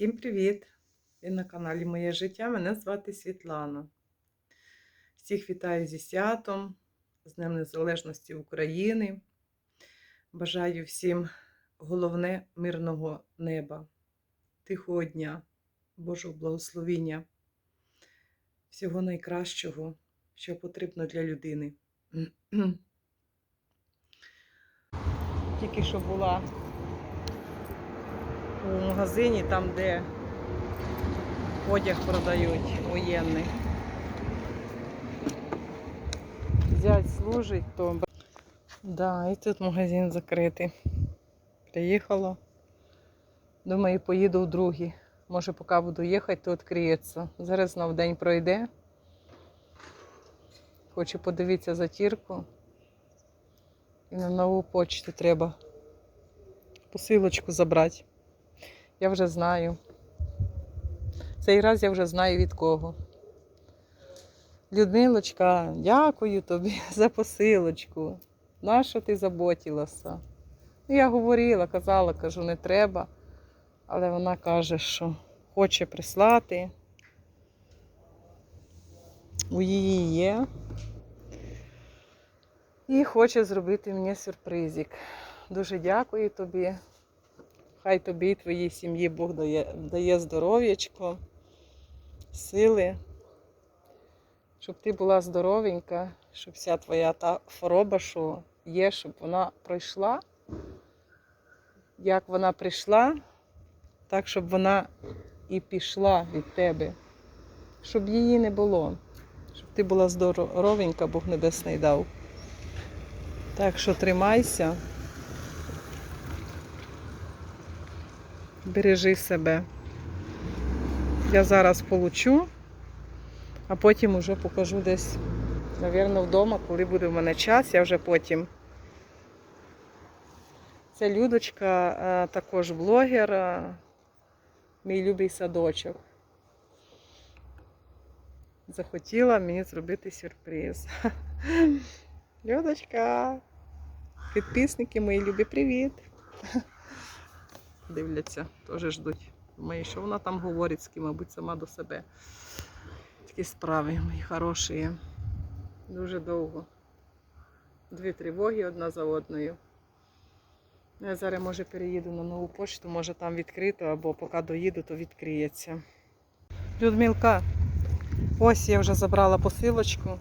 Всім привіт! Ви на каналі Моє життя. Мене звати Світлана. Всіх вітаю зі святом, з Днем Незалежності України. Бажаю всім головне мирного неба, тихого дня, Божого благословіння, всього найкращого, що потрібно для людини. Тільки що була у магазині, там, де одяг продають воєнний. Зять служить, то. Да, і тут магазин закритий. Приїхала. Думаю, поїду в другий. Може, поки буду їхати, то відкриється. Зараз на день пройде. Хочу подивитися затірку. І на нову почту треба посилочку забрати. Я вже знаю. Цей раз я вже знаю від кого. Людмилочка, дякую тобі за посилочку. Нащо ти заботилася? Ну, я говорила, казала, кажу, не треба. Але вона каже, що хоче прислати. У її є. І хоче зробити мені сюрпризик. Дуже дякую тобі. Хай тобі і твоїй сім'ї Бог дає, дає здоров'ячко, сили, щоб ти була здоровенька, щоб вся твоя та хвороба, що є, щоб вона пройшла. Як вона прийшла, так, щоб вона і пішла від тебе, щоб її не було, щоб ти була здоровенька, Бог Небесний дав. Так що тримайся. Бережи себе. Я зараз получу, а потім уже покажу десь, мабуть, вдома, коли буде в мене час, я вже потім. Це Людочка, е, також блогер, е, мій любий садочок. Захотіла мені зробити сюрприз. Людочка, підписники мої любі, привіт! Дивляться, теж ждуть. Думаю, що вона там говорить з ким, мабуть, сама до себе. Такі справи мої хороші. Дуже довго. Дві тривоги одна за одною. Я зараз, може, переїду на нову почту, може там відкрито, або поки доїду, то відкриється. Людмилка, ось я вже забрала посилочку.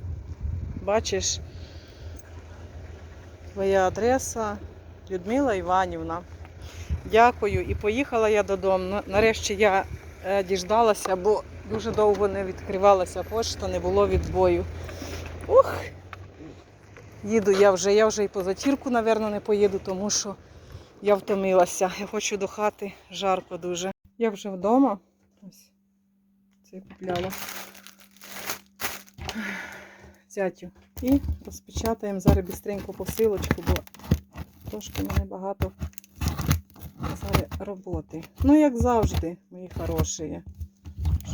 Бачиш, твоя адреса Людмила Іванівна. Дякую. І поїхала я додому. Нарешті я е, діждалася, бо дуже довго не відкривалася пошта, не було відбою. Ух! Їду я вже, я вже і по затірку, мабуть, не поїду, тому що я втомилася. Я хочу до хати, жарко дуже. Я вже вдома. Ось це купляла. Зятю. І розпечатаємо зараз бістренько посилочку, бо трошки мене багато роботи. Ну, як завжди, мої хороші.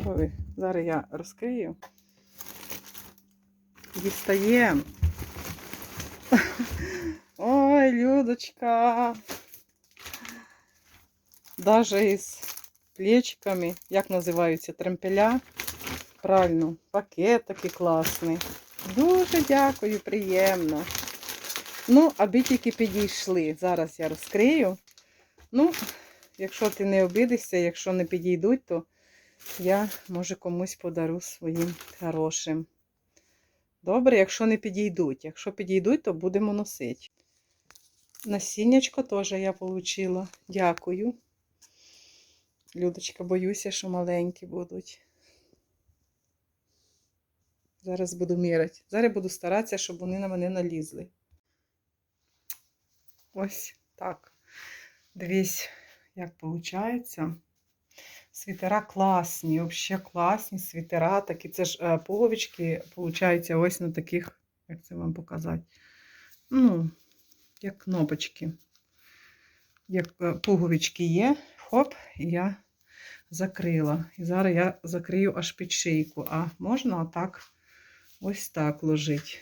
Що ви? Зараз я розкрию. Дістаємо. Ой, Людочка. Даже із плечиками, як називаються, тремпеля. Правильно, пакет такий класний. Дуже дякую, приємно. Ну, аби тільки підійшли. Зараз я розкрию. Ну, якщо ти не обидишся, якщо не підійдуть, то я, може, комусь подару своїм хорошим. Добре, якщо не підійдуть. Якщо підійдуть, то будемо носити. Насіннячко теж я отримала. Дякую. Людочка, боюся, що маленькі будуть. Зараз буду міряти. Зараз буду старатися, щоб вони на мене налізли. Ось так. Дивись, як виходить. Світера класні, взагалі класні світера. Такі це ж е, пуговички, виходить, ось на таких, як це вам показати? Ну, як кнопочки. Як е, пуговички є, хоп, і я закрила. І зараз я закрию аж під шийку. А можна отак, ось так ложити.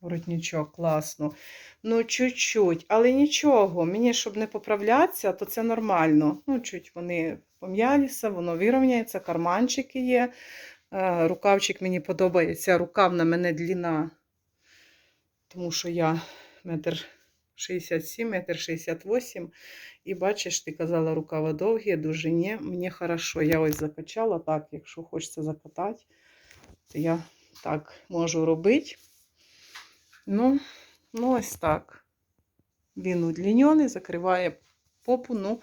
Воротничок, класно. Ну, чуть-чуть, але нічого. Мені, щоб не поправлятися, то це нормально. Ну, чуть вони пом'ялися, воно вирівняється, карманчики є. Е, Рукавчик мені подобається. Рукав на мене длина, тому що я метр 67, метр 68. І бачиш, ти казала, рукава довгі, довжині. Мені хорошо. Я ось закачала так, якщо хочеться закатати, то я так можу робити. Ну, ну ось так. Він удлінений, закриває попу. Ну,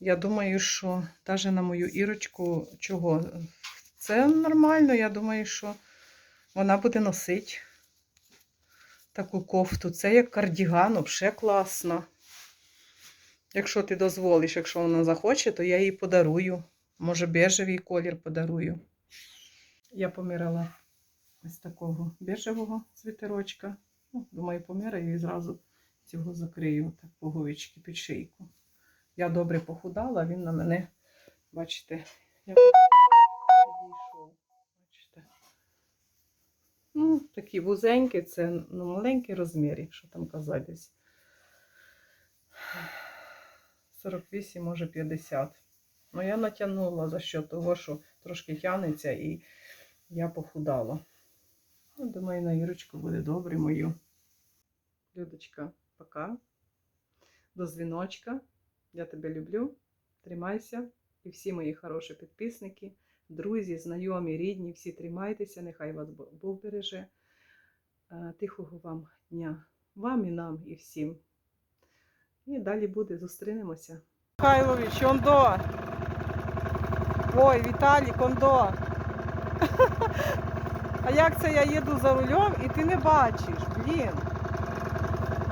я думаю, що навіть на мою ірочку чого? Це нормально. Я думаю, що вона буде носити таку кофту. Це як кардіган, взагалі класно. Якщо ти дозволиш, якщо вона захоче, то я їй подарую. Може, бежевий колір подарую. Я поміряла ось такого бежевого світерочка. Ну, думаю, поміряю і зразу цього закрию так пуговички під шийку. Я добре похудала, він на мене, бачите, як підійшов. Бачите. Ну, такі вузенькі, це ну, маленький розмір, якщо там казати десь. 48, може 50. Ну, я натягнула за що того, що трошки тягнеться і я похудала. Ну, думаю, на Ірочку буде добре мою. Людочка, пока. До дзвіночка. Я тебе люблю. Тримайся. І всі мої хороші підписники, друзі, знайомі, рідні, всі тримайтеся, нехай вас Бог береже. Е, Тихого вам дня. Вам і нам, і всім. І далі буде, зустрінемося. Михайлович, ондо. Ой, Віталій, ондо. А як це я їду за рулем і ти не бачиш? Блін.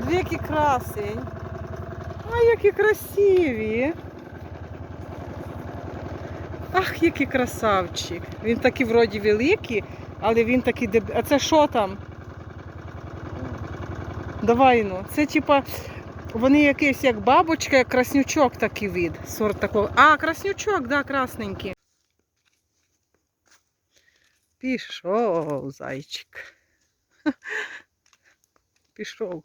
Дві красень. А які красиві. Ах, який красавчик. Він такий вроді великий, але він такий деб... А це що там? Давай ну. Це типа. Вони якийсь як бабочка, як краснючок такий вид. Сорт такого. А, краснючок, да, красненький. Пішов зайчик. Пішов.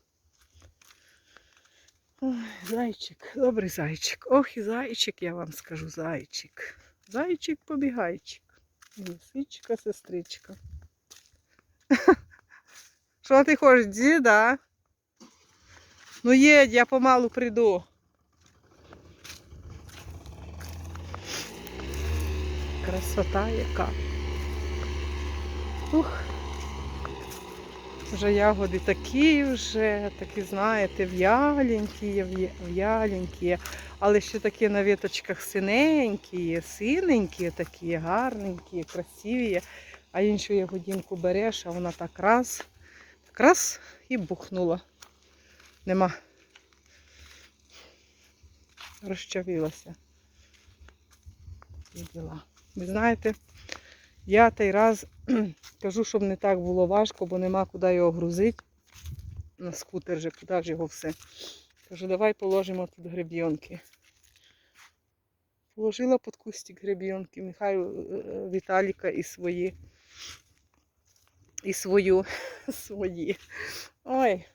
Ой, зайчик, добрий зайчик. Ох і зайчик, я вам скажу, зайчик. Зайчик побігайчик. Лисичка, сестричка. Що ти хочеш, діда? Ну їдь, я помалу прийду. Красота яка. Ух. Вже ягоди такі вже, такі, знаєте, в'яленькі, в'я- в'яленькі, але ще такі на віточках синенькі, синенькі, такі, гарненькі, красиві. А іншу ягодинку береш, а вона так раз, так раз і бухнула. Нема. Розчавилася. І. Ви знаєте, я той раз кажу, щоб не так було важко, бо нема куди його грузити. На скутер же, куди ж його все. Кажу, давай положимо тут гребінки. Положила під кустик гребінки, Михайло е, е, Віталіка і свої. І свою свої. Ой.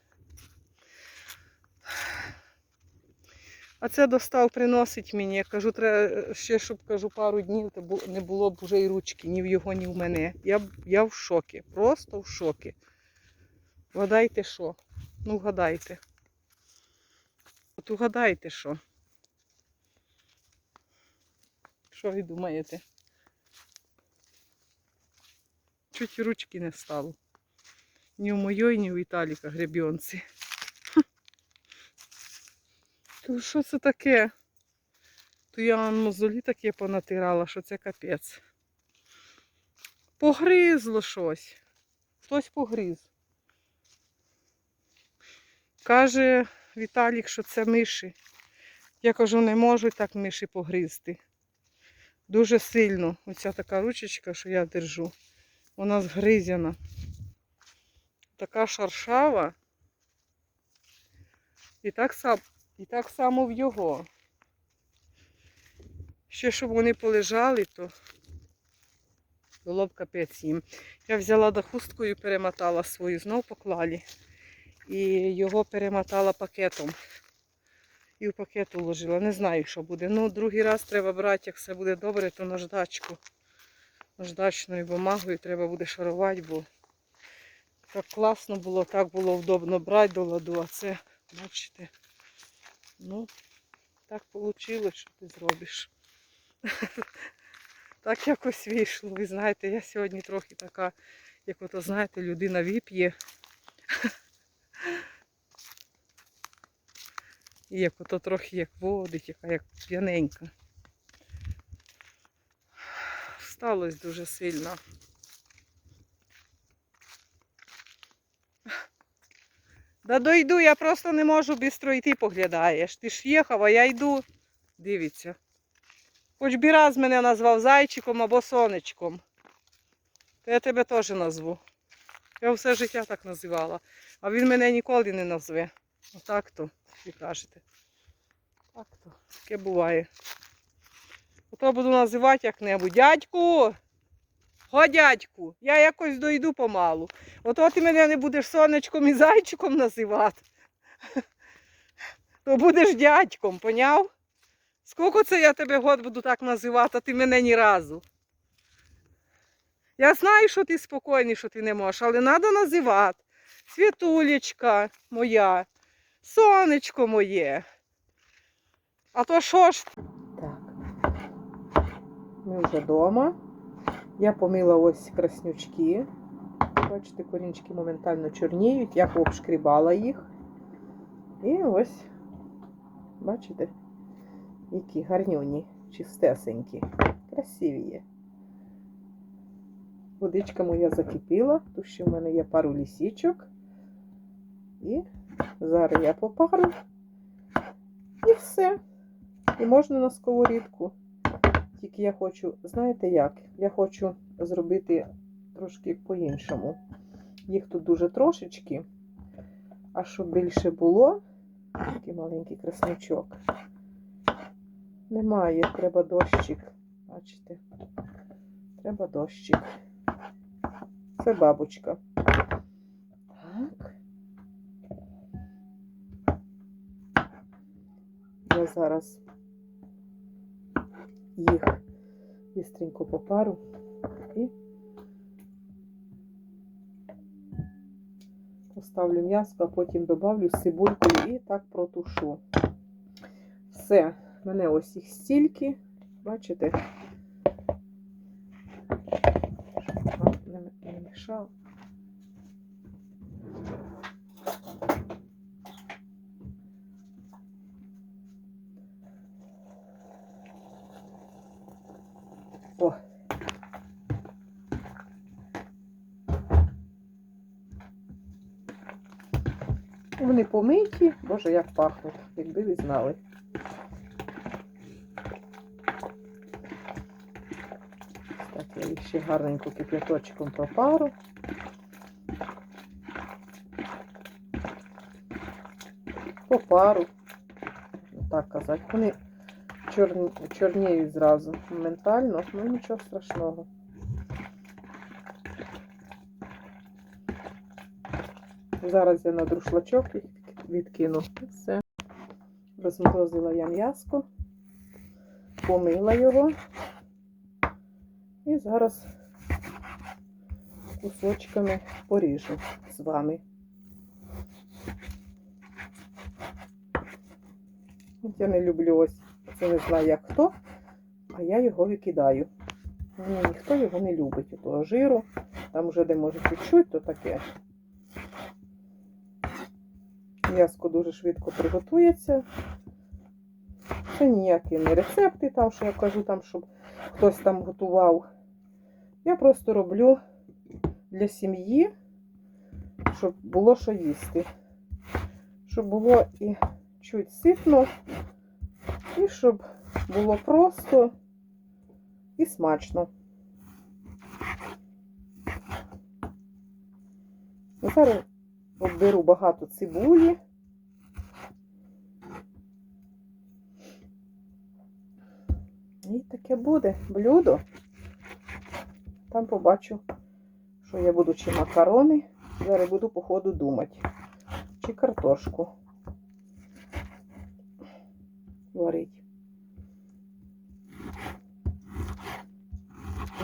А це достав, приносить мені. Я кажу, треба ще, щоб кажу, пару днів, не було б вже і ручки, ні в його, ні в мене. Я, я в шокі, просто в шокі. Вгадайте що? Ну, вгадайте. От угадайте що. Що ви думаєте? Чуть ручки не стало. Ні у моєї, ні у Віталіка гребінці. Кажу, що це таке? То я мозолі таке понатирала, що це капець. Погризло щось. Хтось погриз. Каже Віталік, що це миші. Я кажу, не можу так миші погризти. Дуже сильно. Оця така ручечка, що я держу. Вона згризяна. Така шаршава. І так. І так само в його. Ще щоб вони полежали, то Було б капець їм. Я взяла до хустку і перемотала свою, знов поклали. І його перемотала пакетом. І в пакет уложила. Не знаю, що буде. Ну, другий раз треба брати, як все буде добре, то наждачку. Наждачною бумагою треба буде шарувати, бо так класно було, так було вдобно брати до ладу, а це, бачите, ну, так вийшло, що ти зробиш. Так якось вийшло. Ви знаєте, я сьогодні трохи така, як ото, знаєте, людина вип'є. І як ото трохи як водить, яка як п'яненька. Всталось дуже сильно. Да дойду, я просто не можу бістро йти, поглядаєш. Ти ж їхав, а я йду. Дивіться. Хоч би раз мене назвав зайчиком або сонечком. То я тебе теж назву. Я все життя так називала. А він мене ніколи не назве. Отак то, ви кажете. Так то. Таке буває. Ото буду називати як-небудь. Дядьку! Го, дядьку, я якось дойду помалу. Ото ти мене не будеш сонечком і зайчиком називати. То будеш дядьком, поняв? Скільки це я тебе год буду так називати, а ти мене ні разу. Я знаю, що ти спокійний, що ти не можеш, але треба називати. Світулечка моя, сонечко моє. А то що ж? Так. Ми вже вдома. Я помила ось краснючки. Бачите, корінчики моментально чорніють. Я пообшкрібала їх. І ось, бачите, які гарнюні, чистесенькі, красиві є. Водичка моя закипіла, тут ще в мене є пару лісічок. І зараз я попару. І все. І можна на сковорідку. Тільки я хочу, знаєте як? Я хочу зробити трошки по-іншому. Їх тут дуже трошечки. А щоб більше було, такий маленький краснячок. Немає, треба дощик. Бачите? Треба дощик. Це бабочка. Так. Я зараз їх бістренько попару і поставлю м'ясо, а потім добавлю цибулькою і так протушу. Все, мене ось їх стільки, бачите? Не мішав. Вони помиті, боже, як пахнуть, якби ви знали. Так, я їх ще гарненько кип'яточком пропару. Попару. Так казати. Вони чорні, чорніють зразу моментально, ну нічого страшного. Зараз я на друшлачок їх відкину. Все. Розморозила я м'яско, помила його. І зараз кусочками поріжу з вами. От я не люблю ось, це не знаю як хто, а я його викидаю. Ні, ніхто його не любить, того жиру. Там вже де може чуть-чуть, то таке. М'яско дуже швидко приготується. Це ніякі не рецепти, там, що я кажу, там, щоб хтось там готував. Я просто роблю для сім'ї, щоб було що їсти. Щоб було і чуть ситно, і щоб було просто і смачно. Зараз обберу багато цибулі. І таке буде блюдо. там побачу, що я буду чи макарони. Зараз буду по ходу думати. Чи картошку варить.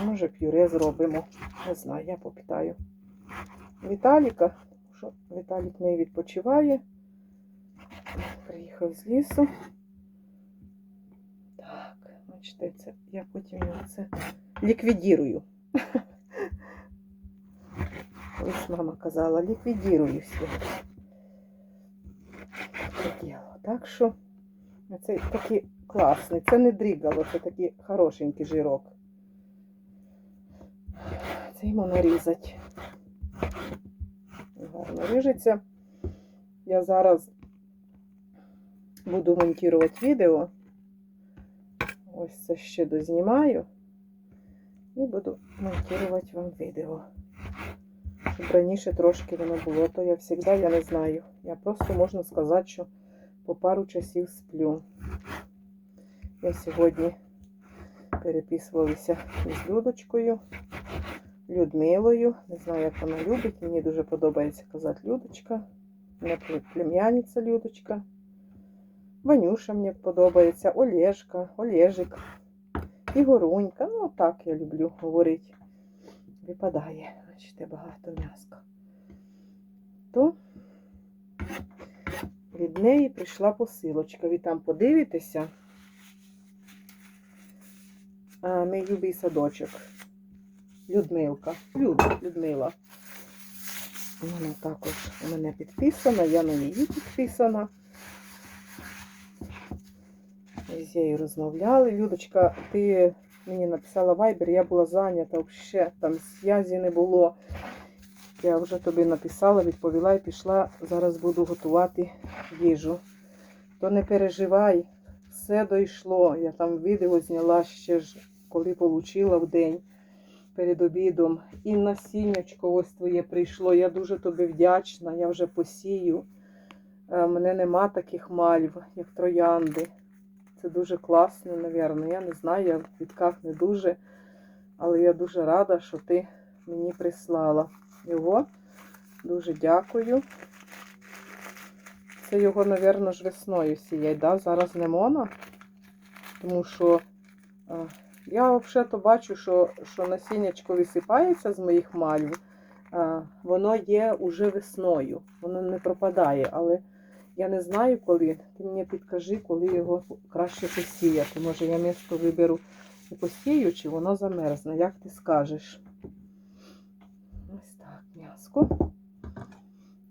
Може, пюре зробимо. Не знаю, я попитаю. Віталіка, що Віталік не відпочиває. Приїхав з лісу. Бачите, це я потім його це ліквідірую. Ось мама казала, ліквідіруюся. Таке діло. Так що це такий класний. Це не дрігало, це такий хорошенький жирок. Це йому нарізати. Гарно ріжеться. Я зараз буду монтувати відео. Ось це ще дознімаю. І буду монтувати вам відео. Щоб раніше трошки воно було, то я завжди я не знаю. Я просто можна сказати, що по пару часів сплю. Я сьогодні переписувалася з Людочкою, Людмилою. Не знаю, як вона любить. Мені дуже подобається казати Людочка. Мене плем'яниця Людочка. Ванюша мені подобається, Олежка, Олежик, Ігорунька. Ну, так я люблю говорити. Випадає, бачите, багато м'яска. То від неї прийшла посилочка. Ви там подивитеся. А, мій любий садочок. Людмилка. Люд, Людмила. Вона також у мене підписана, я на її підписана. З нею розмовляли. Людочка, ти мені написала вайбер, я була зайнята, взагалі там зв'язі не було. Я вже тобі написала, відповіла і пішла. Зараз буду готувати їжу. То не переживай, все дійшло. Я там відео зняла ще ж, коли отримала в день перед обідом. І насіннячко ось твоє прийшло. Я дуже тобі вдячна, я вже посію. Е, мене нема таких мальв, як троянди. Це дуже класно, напевно. Я не знаю, я в квітках не дуже, але я дуже рада, що ти мені прислала його. Дуже дякую. Це його, напевно, ж весною сіять, да? зараз не мона. Тому що я взагалі-то бачу, що, що насіннячко висипається з моїх мальв. Воно є уже весною. Воно не пропадає, але я не знаю коли. Ти мені підкажи, коли його краще посіяти. Може я місто виберу і посію, чи воно замерзне. Як ти скажеш? Ось так, м'яско.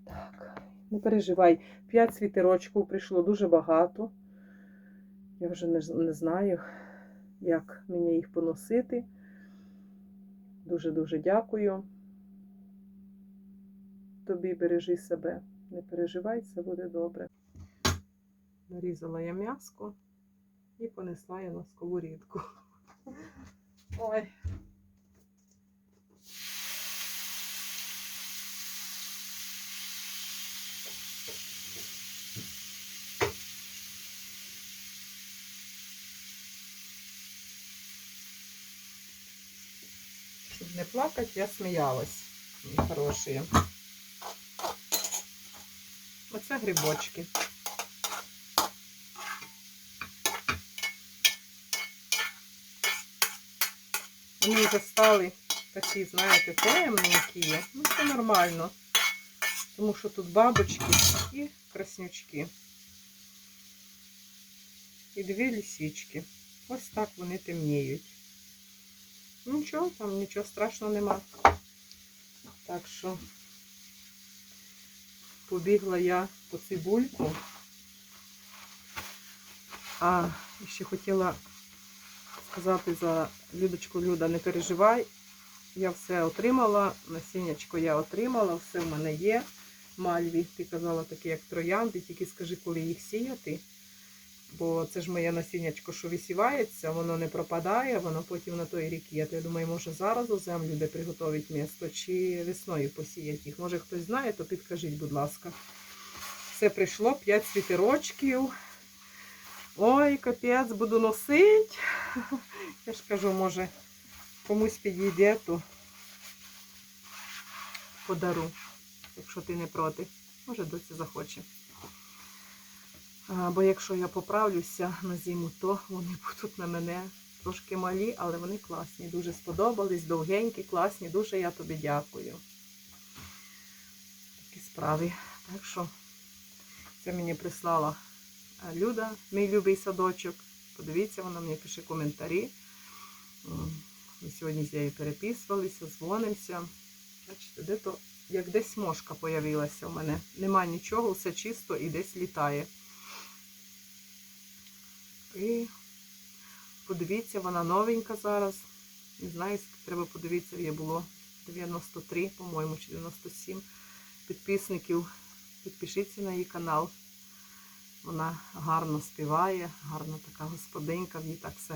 Так, не переживай. П'ять світерочків прийшло дуже багато. Я вже не, не знаю, як мені їх поносити. Дуже-дуже дякую. Тобі бережи себе. Не переживай, все буде добре. Нарізала я м'яско і понесла я на сковорідку. Ой. Щоб не плакати, я сміялась. Хороші. Оце грибочки. Вони вже стали такі, знаєте, темненькі. Ну, це нормально. Тому що тут бабочки і краснючки. І дві лісічки. Ось так вони темніють. Нічого, там нічого страшного нема. Так що побігла я по цибульку. А ще хотіла сказати за Людочку Люда, не переживай. Я все отримала, насіннячко я отримала, все в мене є. Мальві, ти казала такі, як троянди, тільки скажи, коли їх сіяти. Бо це ж моє насіннячко, що висівається, воно не пропадає, воно потім на той рік є. То я думаю, може зараз у землю де приготовить місто, чи весною посіять їх. Може хтось знає, то підкажіть, будь ласка. Все прийшло, 5 світерочків. Ой, капець, буду носити. Я ж кажу, може, комусь підійде, то подару, якщо ти не проти. Може, доці захоче. Бо якщо я поправлюся на зиму, то вони будуть на мене трошки малі, але вони класні. Дуже сподобались, довгенькі, класні. Дуже я тобі дякую. Такі справи. Так що це мені прислала е, Люда, мій любий садочок. Подивіться, вона мені пише коментарі. Ми сьогодні з нею переписувалися, дзвонимося. Бачите, де то, як десь мошка появилася у мене. Нема нічого, все чисто і десь літає. І подивіться, вона новенька зараз. Не знаю, треба подивитися, їй було 93, по-моєму, чи 97 підписників. Підпишіться на її канал. Вона гарно співає, гарна така господинка, в ній так все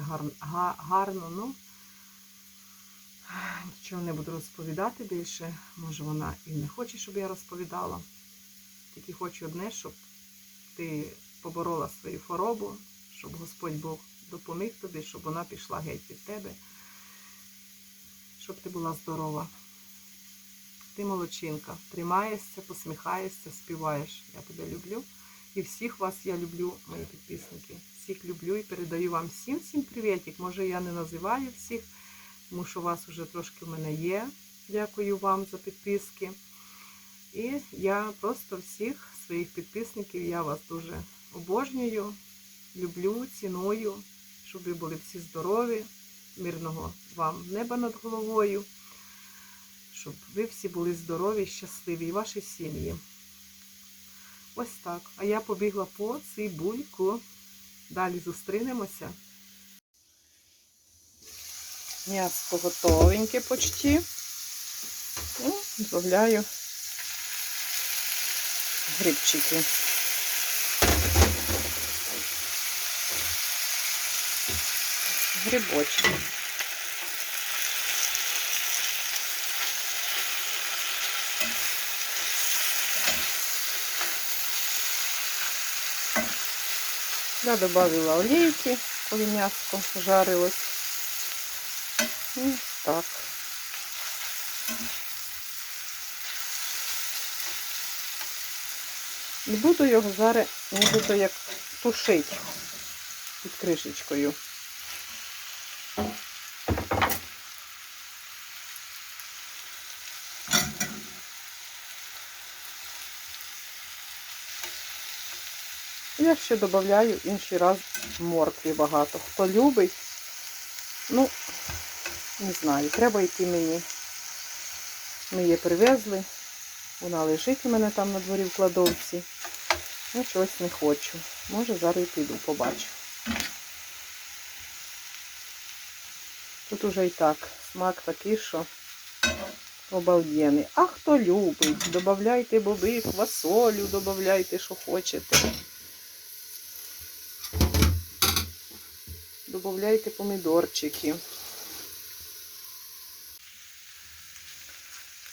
гарно. Ну, нічого не буду розповідати більше. Може, вона і не хоче, щоб я розповідала. Тільки хочу одне, щоб ти поборола свою хворобу, щоб Господь Бог допоміг тобі, щоб вона пішла геть від тебе, щоб ти була здорова. Ти молодчинка, тримаєшся, посміхаєшся, співаєш. Я тебе люблю. І всіх вас я люблю, мої підписники. Всіх люблю і передаю вам всім всім привітик. Може, я не називаю всіх, тому що вас вже трошки в мене є. Дякую вам за підписки. І я просто всіх своїх підписників, я вас дуже обожнюю, люблю, ціную, щоб ви були всі здорові, мирного вам неба над головою, щоб ви всі були здорові, щасливі і ваші сім'ї. Ось так. А я побігла по цибульку. Далі зустрінемося. М'ясо готовеньке почти. Ну, Добавляю грибчики. Грибочки. Я добавила олійки, коли м'ясо жарилось. Ось так. І буду його зараз нібито як тушити під кришечкою. Я ще додаю інший раз моркві багато. Хто любить, ну, не знаю, треба йти мені. Ми її привезли. Вона лежить у мене там на дворі в кладовці. Я чогось не хочу. Може, зараз піду, побачу. Тут уже і так смак такий, що обалденний. А хто любить, додавайте боби, квасолю, додавайте, що хочете. Добавляйте помідорчики.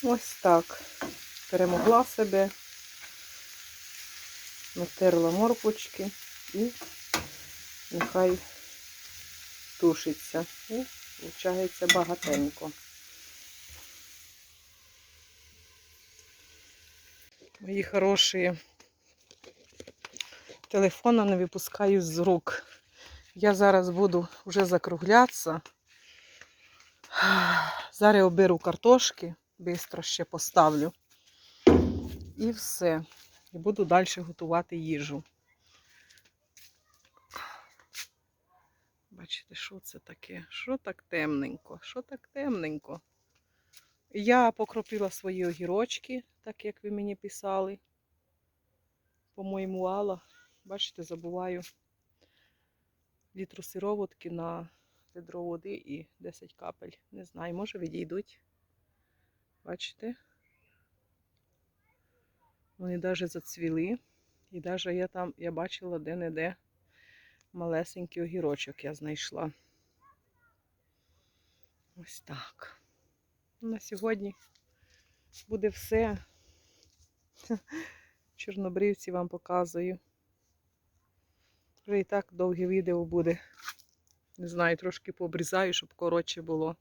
Ось так. Перемогла себе, натерла морквочки і нехай тушиться. І виходить багатенько. Мої хороші телефона не випускаю з рук. Я зараз буду вже закруглятися. Зараз оберу картошки, швидко ще поставлю. І все. І буду далі готувати їжу. Бачите, що це таке? Що так темненько? Що так темненько? Я покропила свої огірочки, так як ви мені писали. По-моєму, Алла. Бачите, забуваю літру сироватки на ведро води і 10 капель. Не знаю, може відійдуть. Бачите? Вони навіть зацвіли. І навіть я там я бачила де-не-де малесенький огірочок я знайшла. Ось так. На сьогодні буде все. Чорнобривці вам показую. Вже і так довге відео буде. Не знаю, трошки побрізаю, щоб коротше було.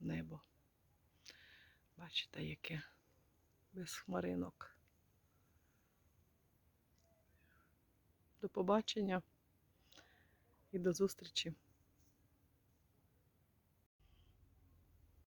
Небо. Бачите, яке без хмаринок. До побачення і до зустрічі!